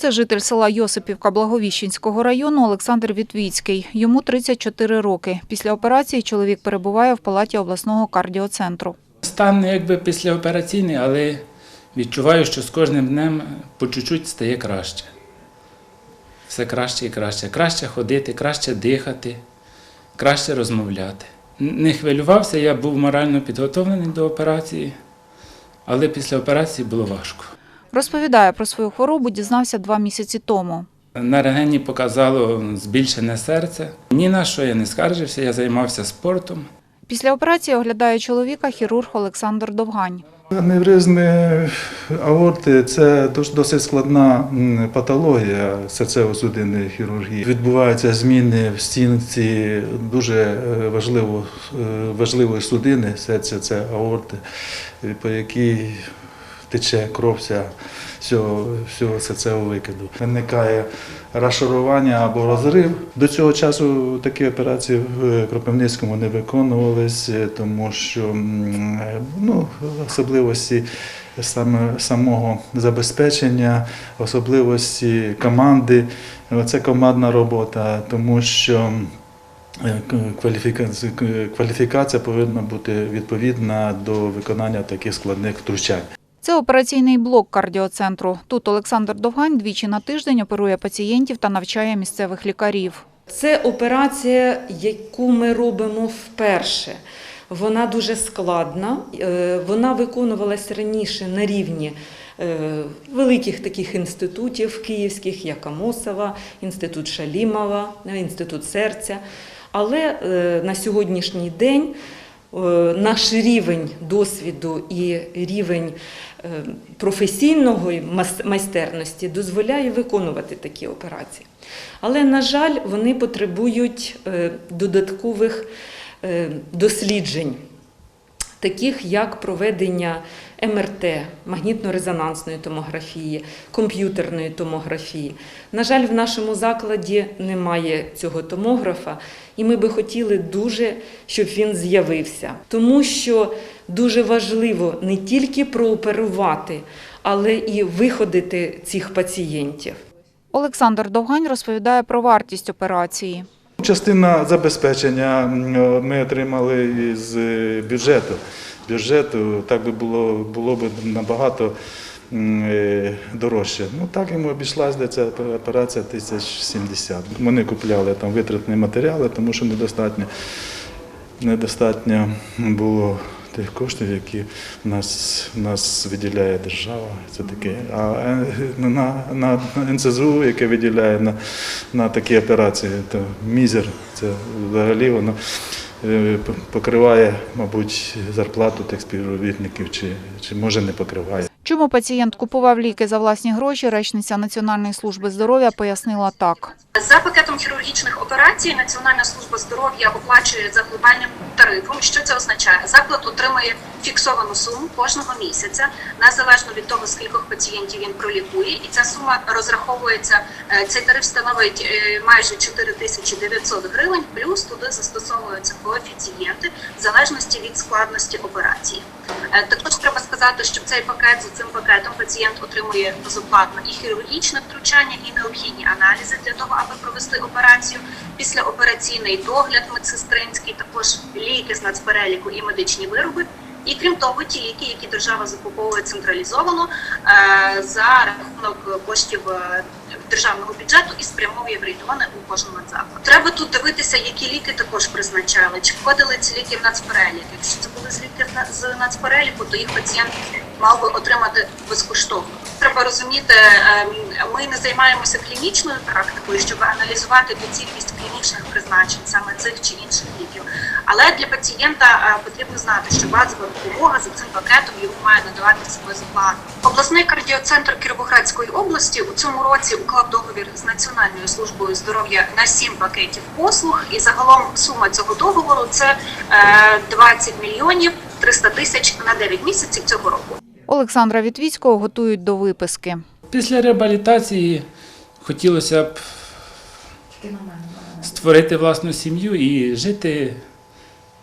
Це житель села Йосипівка Благовіщенського району Олександр Вітвіцький. Йому 34 роки. Після операції чоловік перебуває в палаті обласного кардіоцентру. Стан якби післяопераційний, але відчуваю, що з кожним днем по чуть-чуть стає краще. Все краще і краще. Краще ходити, краще дихати, краще розмовляти. Не хвилювався, я був морально підготовлений до операції, але після операції було важко. Розповідає про свою хворобу, дізнався два місяці тому. На рентгені показало збільшене серце. Ні на що я не скаржився, я займався спортом. Після операції оглядає чоловіка хірург Олександр Довгань. Аневризми аорти це досить складна патологія серцево-судинної хірургії. Відбуваються зміни в стінці дуже е, важливо- е, важливої судини серця це аорти, е, по якій тече кров вся всього, всього серцевого викиду. Виникає розшарування або розрив. До цього часу такі операції в Кропивницькому не виконувалися, тому що ну, особливості саме самого забезпечення, особливості команди. Це командна робота, тому що е, кваліфікація повинна бути відповідна до виконання таких складних втручань. Це операційний блок кардіоцентру. Тут Олександр Довгань двічі на тиждень оперує пацієнтів та навчає місцевих лікарів. Це операція, яку ми робимо вперше. Вона дуже складна. Е, Вона виконувалася раніше на рівні е, великих таких інститутів київських, як Амосова, інститут Шалімова, інститут серця. Але е, на сьогоднішній день наш рівень досвіду і рівень професійної професійного майстерності дозволяє виконувати такі операції. Але, на жаль, вони потребують е, додаткових е, досліджень, таких як проведення МРТ, магнітно-резонансної томографії, комп'ютерної томографії. На жаль, в нашому закладі немає цього томографа, і ми би хотіли дуже, щоб він з'явився. Тому що дуже важливо не тільки прооперувати, але і виходити цих пацієнтів. Олександр Довгань розповідає про вартість операції. Частина забезпечення ми отримали із е, бюджету. Бюджету так би було, було б набагато е, дорожче. Ну так йому обійшлася ця операція 1070. Вони купляли там витратні матеріали, тому що недостатньо, недостатньо було тих коштів, які нас, нас виділяє держава. Це таке. А е, на, на, НСЗУ, яке виділяє на, на такі операції, то мізер, це взагалі воно е, покриває, мабуть, зарплату тих співробітників, чи, чи може не покриває. Чому пацієнт купував ліки за власні гроші, речниця Національної служби здоров'я пояснила так. За пакетом хірургічних операцій Національна служба здоров'я оплачує за глобальним тарифом. Що це означає? Заклад отримує фіксовану суму кожного місяця, незалежно від того, скількох пацієнтів він пролікує, і ця сума розраховується. е, Цей тариф становить е, майже 4900 гривень, плюс туди застосовуються коефіцієнти в залежності від складності операції. Е, Також треба сказати, що цей пакет за цим пакетом пацієнт отримує безоплатно і хірургічне втручання, і необхідні аналізи для того, аби провести операцію. Післяопераційний догляд медсестринський, також ліки з нацпереліку і медичні вироби. І крім того, ті ліки, які держава закуповує централізовано е, за рахунок коштів е, державного бюджету і спрямовує в регіони у кожному заклад. Треба тут дивитися, які ліки також призначали, чи входили ці ліки в нацперелік. Якщо це були з ліки з нацпереліку, то їх пацієнт мав би отримати безкоштовно. Треба розуміти, ем, ми не займаємося клінічною практикою, щоб аналізувати доцільність клінічних призначень саме цих чи інших ліків. Але для пацієнта е, потрібно знати, що базова допомога за цим пакетом йому має надаватися безоплатно. Обласний кардіоцентр Кіровоградської області у цьому році уклав договір з Національною службою здоров'я на 7 пакетів послуг, і загалом сума цього договору це е, 20 мільйонів 300 тисяч на 9 місяців цього року. Олександра Вітвіцького готують до виписки. Після реабілітації хотілося б створити власну сім'ю і жити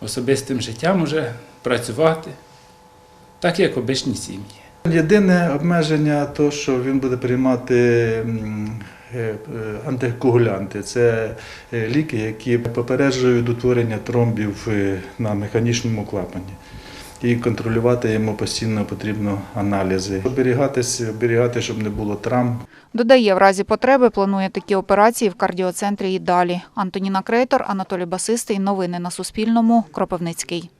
особистим життям, уже працювати, так як обичні сім'ї. Єдине обмеження то, що він буде приймати е, е, антикоагулянти. Це е, ліки, які попереджують утворення тромбів на механічному клапані. І контролювати йому постійно потрібно аналізи. Оберігатися, оберігати, щоб не було травм. Додає, в разі потреби планує такі операції в кардіоцентрі і далі. Антоніна Крейтор, Анатолій Басистий. Новини на Суспільному. Кропивницький.